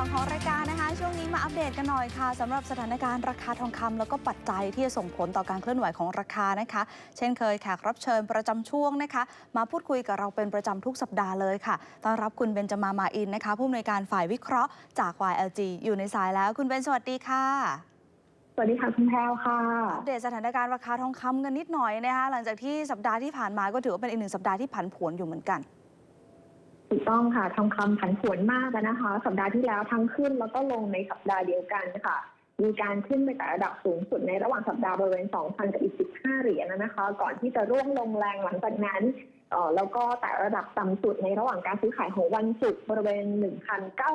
2ของรายการนะคะ ช่วงนี้มาอัปเดตกันหน่อยค่ะสำหรับสถานการณ์ราคาทองคำแล้วก็ปัจจัยที่จะส่งผลต่อการเคลื่อนไหวของราคานะคะ เช่นเคยแขกรับเชิญประจำช่วงนะคะ มาพูดคุยกับเราเป็นประจำทุกสัปดาห์เลยค่ะต้อนรับคุณเบนจมามาอินนะคะผู้อำนวยการฝ่ายวิเคราะห์จาก YLG อยู่ในสายแล้วคุณเบนสวัสดีค่ะสวัสดีค่ะคุณแพรวค่ะอัปเดตสถานการณ์ราคาทองคำกันนิดหน่อยนะคะหลังจากที่สัปดาห์ที่ผ่านมาก็ถือว่าเป็นอีกหนึ่งสัปดาห์ที่ผันผวนอยู่เหมือนกัน ถูกต้องค่ะทองคำผันผวนมากนะคะ สัปดาห์ที่แล้วทั้งขึ้นแล้วก็ลงในสัปดาห์เดียวกันค่ะ มีการขึ้นไปแต่ระดับสูงสุดในระหว่างสัปดาห์บริเวณ 2,000 กับอีก 15 เหรียญนะคะ ก่อนที่จะร่วงลงแรงหลังจากนั้นเออแล้วก็แต่ระดับต่ำสุดในระหว่างการซื้อขายของวันศุกร์บริเวณ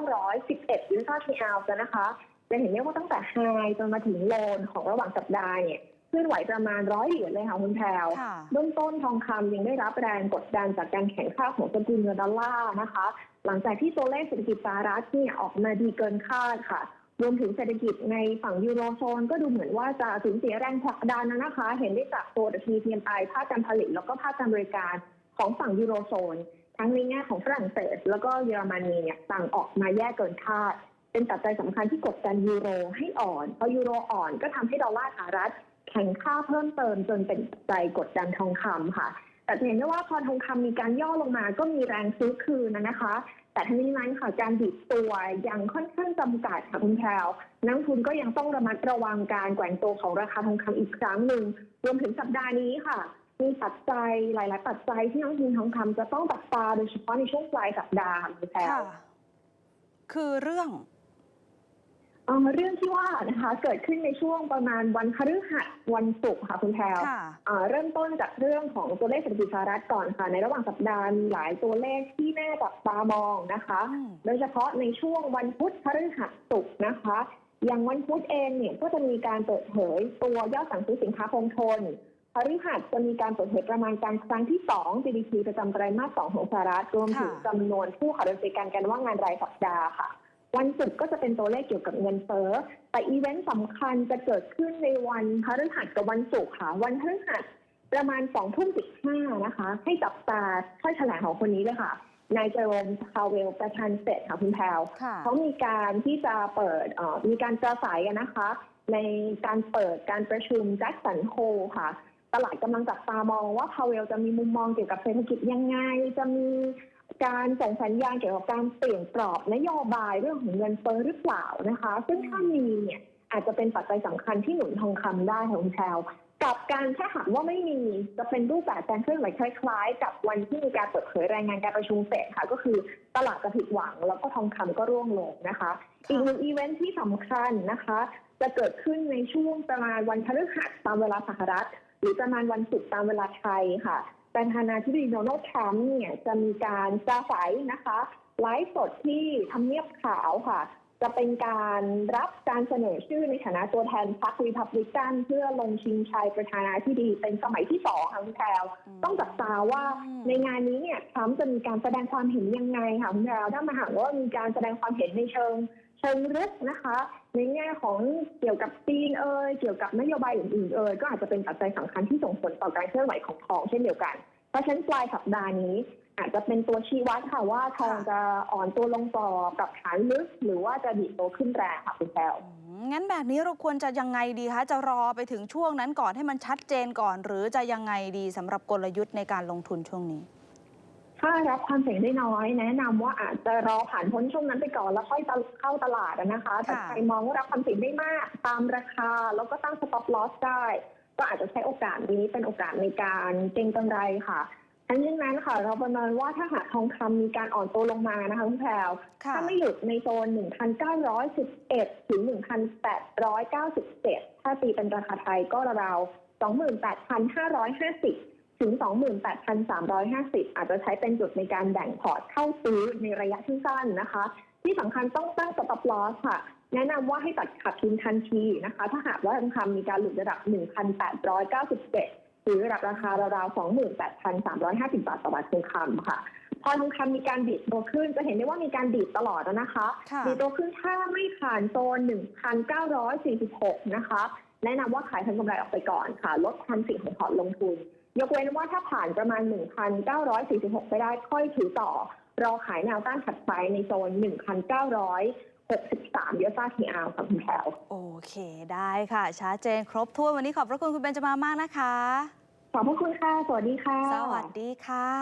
1,911ยูโรต่อออนซ์นะคะ จะเห็นได้ว่าตั้งแต่ไฮจนมาถึงโลนของระหว่างสัปดาห์เนี่ย ลื่อนไหวประมาณร้อยเหรียญเลยค่ะคุณแพรวค่ะเบื้องต้นทองคำยังได้รับแรงกดดันจากการแข่งข้าของสกุลเงินดอลลาร์นะคะ หลังจากที่ตัวเลขเศรษฐกิจสหรัฐเนี่ยออกมาดีเกินคาดค่ะ รวมถึงเศรษฐกิจในฝั่งยูโรโซนก็ดูเหมือนว่าจะสูญเสียแรงผลักดันนะคะ เห็นได้จากตัวดัชนี PMI ภาคการผลิตแล้วก็ภาคการบริการของฝั่งยูโรโซน ทั้งในแง่ของฝรั่งเศส แล้วก็เยอรมนีเนี่ยต่างออกมาแย่เกินคาด เป็นปัจจัยสำคัญที่กดดันยูโรให้อ่อนพอยูโรอ่อนก็ทำให้ดอลลาร์สหรัฐ แข่งค่าเพิ่มเติมจนเป็นปัจจัยกดดันทองคำค่ะ แต่เห็นได้ว่าพอทองคำมีการย่อลงมาก็มีแรงซื้อคืนนะคะ แต่ทั้งนี้นั้นค่ะการดิดตัวยังค่อนข้างจำกัดค่ะคุณแพรวนักทุนก็ยังต้องระมัดระวังการแกว่งตัวของราคาทองคำอีกครั้งหนึ่งรวมถึงสัปดาห์นี้ค่ะมีปัจจัยหลาย ๆ ปัจจัยที่นักทุนทองคำจะต้องจับตาโดยเฉพาะในช่วงปลายสัปดาห์คุณแพรวคือเรื่อง เอ่อเรื่องที่ว่านะคะเกิดขึ้นในช่วงประมาณวันพฤหัสวันศุกร์ค่ะคุณแพรวค่ะอ่าเริ่มต้นจากเรื่องของตัวเลขเศรษฐกิจสหรัฐก่อนค่ะ ในระหว่างสัปดาห์มีหลายตัวเลขที่น่าจับตามองนะคะ อืม โดยเฉพาะในช่วงวันพุธพฤหัสศุกร์นะคะ อย่างวันพุธเองเนี่ยก็จะมีการเปิดเผยตัวยอดสั่งซื้อสินค้าคงทนพฤหัสจะมีการเปิดเผยประมาณการครั้งที่ 2 GDP ประจำไตรมาส 2 ของสหรัฐรวมถึงค่ะ จำนวนผู้ขอดำเนินการกันว่างงานรายสัปดาห์ค่ะ วันศุกร์ก็จะเป็นตัวเลขเกี่ยวกับเงินเฟ้อ แต่อีเวนต์สำคัญจะเกิดขึ้นในวันพฤหัสกับวันศุกร์ค่ะ วันพฤหัสประมาณสองทุ่มสิบห้านะคะ ให้จับตาถ้อยแถลงของคนนี้เลยค่ะ นายเจอโรมคาเวลประธานเฟดค่ะคุณแพรวค่ะเขามีการที่จะเปิดเอ่อมีการประสัยกันนะคะ ในการเปิดการประชุมแจ็คสันโฮค่ะ ตลาดกำลังจับตามองว่าพาเวลจะมีมุมมองเกี่ยวกับเศรษฐกิจยังไง จะมี การส่งสัญญาณเกี่ยวกับการเปลี่ยนกรอบนโยบายเรื่องของเงินเฟ้อหรือเปล่านะคะ ซึ่งถ้ามีเนี่ยอาจจะเป็นปัจจัยสำคัญที่หนุนทองคำได้ค่ะคุณแพรวกับการถ้าหากว่าไม่มีจะเป็นรูปแบบการเคลื่อนไหวคล้ายๆ กับวันที่มีการเปิดเผยรายงานการประชุมเฟดค่ะ ก็คือตลาดจะผิดหวังแล้วก็ทองคำก็ร่วงลงนะคะ อีกหนึ่งอีเวนท์ที่สำคัญนะคะ จะเกิดขึ้นในช่วงประมาณวันพฤหัสตามเวลาสหรัฐ หรือประมาณวันศุกร์ตามเวลาไทยค่ะ ประธานาธิบดีโดนัลด์ทรัมป์เนี่ยจะมีการปราศัยนะคะไลฟ์สดที่ทำเนียบขาวค่ะ จะเป็นการรับการเสนอชื่อในฐานะตัวแทนพรรครีพับลิกันเพื่อลงชิงชัยประธานาธิบดีเป็นสมัยที่สองค่ะคุณแพรวต้องจับตาว่าอืมในงานนี้เนี่ยทรัมป์จะมีการแสดงความเห็นยังไงค่ะคุณแพรวถ้ามาหากว่ามีการแสดงความเห็นในเชิงเชิงรุกนะคะ ในแง่ของเกี่ยวกับจีนเอ่ยเกี่ยวกับนโยบายอื่นๆเอ่ยก็อาจจะเป็นปัจจัยสำคัญที่ส่งผลต่อการเคลื่อนไหวของทองเช่นเดียวกัน เพราะฉะนั้นปลายสัปดาห์นี้ อาจจะเป็นตัวชี้วัดค่ะว่าทองจะอ่อนตัวลงต่อกับฐานลึก หรือว่าจะดีดตัวขึ้นแรงค่ะคุณแพรวงั้นแบบนี้เราควรจะยังไงดีคะจะรอไปถึงช่วงนั้นก่อนให้มันชัดเจนก่อน หรือจะยังไงดีสำหรับกลยุทธ์ในการลงทุนช่วงนี้ ถ้ารับความเสี่ยงได้น้อย แนะนำว่าอาจจะรอผ่านพ้นช่วงนั้นไปก่อนแล้วค่อยเข้าตลาดอะนะคะ แต่ค่ะใครมองว่ารับความเสี่ยงได้มาก ตามราคาแล้วก็ตั้ง stop loss ได้ ก็อาจจะใช้โอกาสนี้เป็นโอกาสในการเก็งกำไรค่ะทั้งนี้นั้นค่ะ เราประเมินว่าถ้าหากทองคำมีการอ่อนตัวลงมานะคะคุณแพรวค่ะถ้าไม่หยุดในโซน 1,911 ถึง 1,897 ถ้าตีเป็นราคาไทยก็ราวๆ28,550 ถึง 28,350 อาจจะใช้เป็นจุดในการแบ่งพอร์ตเข้าซื้อในระยะที่สั้นนะคะ ที่สำคัญต้องตั้ง stop loss ค่ะ แนะนำว่าให้ตัดขาดทุนทันทีนะคะ ถ้าหากว่าทองคำมีการหลุดระดับ 1,897 หรือระดับราคาราวๆ 28,350 บาทต่อบาททองคำค่ะพอทองคำมีการดีดตัวขึ้นจะเห็นได้ว่ามีการดีดตลอดนะคะค่ะดีดตัวขึ้นถ้าไม่ผ่านโซน 1,946 นะคะ แนะนำว่าขายทางกำไรออกไปก่อนค่ะ ลดความเสี่ยงของพอร์ตลงทุน ยกเว้นว่าถ้าผ่านประมาณ 1,946 ไปได้ค่อยถือต่อ รอขายแนวต้านถัดไปในโซน 1,900 63 USR TR ค่ะคุณแพรวโอเคได้ค่ะชัดเจนครบถ้วนวันนี้ขอบพระคุณคุณเบนจามามากนะคะ ขอบพระคุณค่ะ สวัสดีค่ะ สวัสดีค่ะ